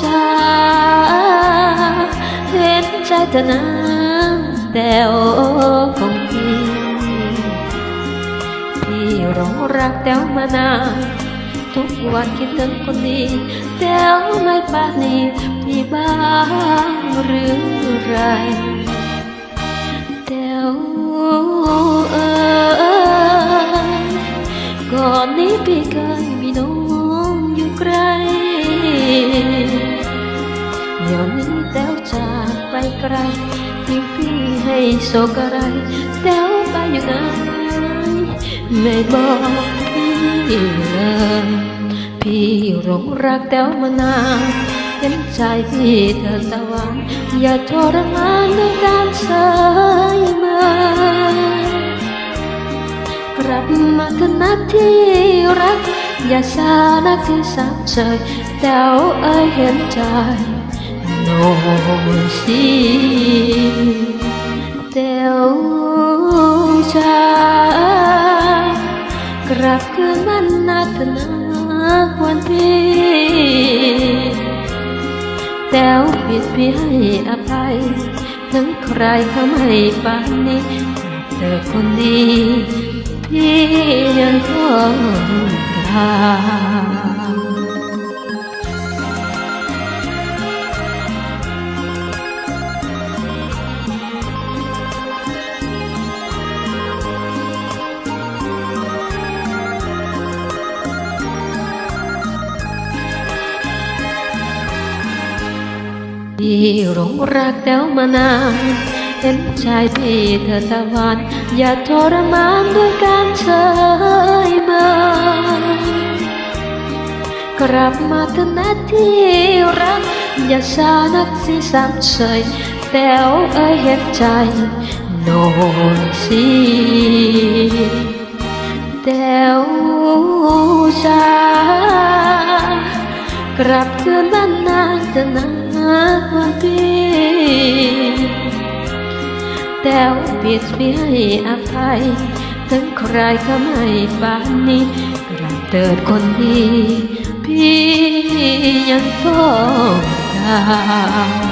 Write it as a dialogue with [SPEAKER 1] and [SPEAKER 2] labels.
[SPEAKER 1] ชาเห็นใจเธอน้ะแต่โอ้คงพี่พี่หลงรักแต้วมานานทุกวันคิดถึงคนดีแต้วไม่ปานีพี่บ้างหรือไร ไกลทิ้งพี่ให้โศกอะไรแต้วไปอยู่ไหนไม่บอกพี่เลยพี่หลงรักแต้วมานานเห็นใจพี่เธอตะวันอย่าทรมานด้วยการเฉยมยกลับมาเถอะนะที่รัก อย่าซานักที่สามเฉยแต่เอ้ยเห็นใจ โน่นสิเตียวจ้ากลับคืนมันนาเถอะนะวันพี่แต่วผิดพี่ให้อภัยถึงใครเขาไม่ปานนี้เธอคนดีพี่ยังต้องการ พี่หลงรักแต้วมานานเห็นใจพี่เธอตะวันอย่าทรมานด้วยการเฉยเมยกลับมาเถอะนะที่รัก อย่าซานักสิสามเฉยแต้วเอ้ยเห็นใจโน่นสิแต้วจ้ากลับคืนบ้านนางเถอะนะ วันพี่แต่วผิดพี่ให้อภัย ถึงใครก็ไม่ปานนี้กลับเติดคนดี พี่ยังต้องการ